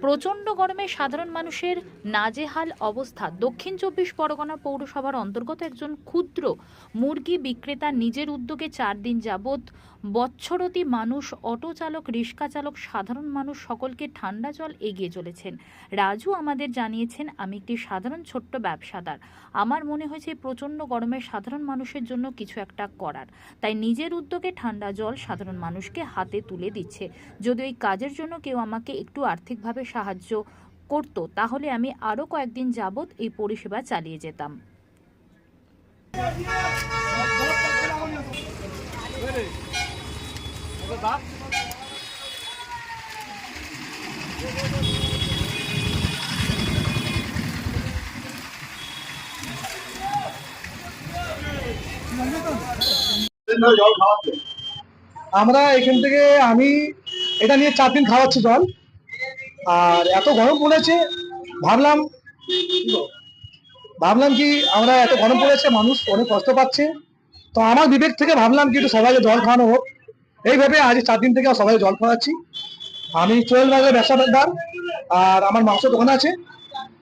প্রচণ্ড গরমে সাধারণ মানুষের নাজেহাল অবস্থা। দক্ষিণ চব্বিশ পরগনা পৌরসভার অন্তর্গত একজন ক্ষুদ্র মুরগি বিক্রেতা নিজের উদ্যোগে চার দিন যাবৎ বৎসরতি মানুষ অটো চালক রিক্সা চালক সাধারণ মানুষ সকলকে ঠান্ডা জল এগিয়ে চলেছেন। রাজু আমাদের জানিয়েছেন, আমি একটি সাধারণ ছোট্ট ব্যবসাদার। আমার মনে হয়েছে প্রচণ্ড গরমে সাধারণ মানুষের জন্য কিছু একটা করার। তাই নিজের উদ্যোগে ঠান্ডা জল সাধারণ মানুষকে হাতে তুলে দিচ্ছে। যদি ওই কাজের জন্য কেউ আমাকে একটু আর্থিকভাবে সাহায্য করত, তাহলে আমি আরও কয়েকদিন যাবৎ এই পরিষেবা চালিয়ে যেতাম। আমরা এখান থেকে আমি এটা নিয়ে চার দিন খাওয়াচ্ছি জল। আর এত গরম পড়েছে, ভাবলাম ভাবলাম কি আমরা এত গরম পড়েছে, মানুষ অনেক কষ্ট পাচ্ছে। তো আমার বিবেক থেকে ভাবলাম কি একটু সবাইকে জল খাওয়ানো হোক। এইভাবে আজ চার দিন থেকে সবাই জল খাওয়াচ্ছি। আমি চোয়েল বাজার ব্যবসাদার আর আমার মাংস দোকান আছে।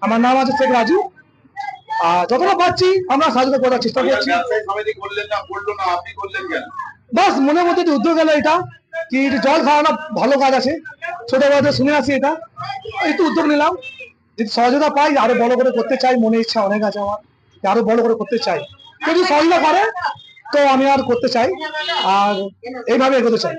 আমার নাম আছে শেখ রাজু। আর যতটা পাচ্ছি আমরা সাহায্য করার চেষ্টা করছি। বাস মনের মধ্যে যে উদ্যোগ এলো এটা কি জল খাওয়ানো ভালো কাজ আছে। ছোট বড় শুনে আসি এটা। একটু উদ্যোগ নিলাম। যদি সহযোগিতা পাই আরও বড় করে করতে চাই মনে ইচ্ছা অনেক আছে আমার। আরও বড় করে করতে চাই। যদি সহযোগিতা করে তো আমি আর করতে চাই আর এইভাবে এগোতে চাই।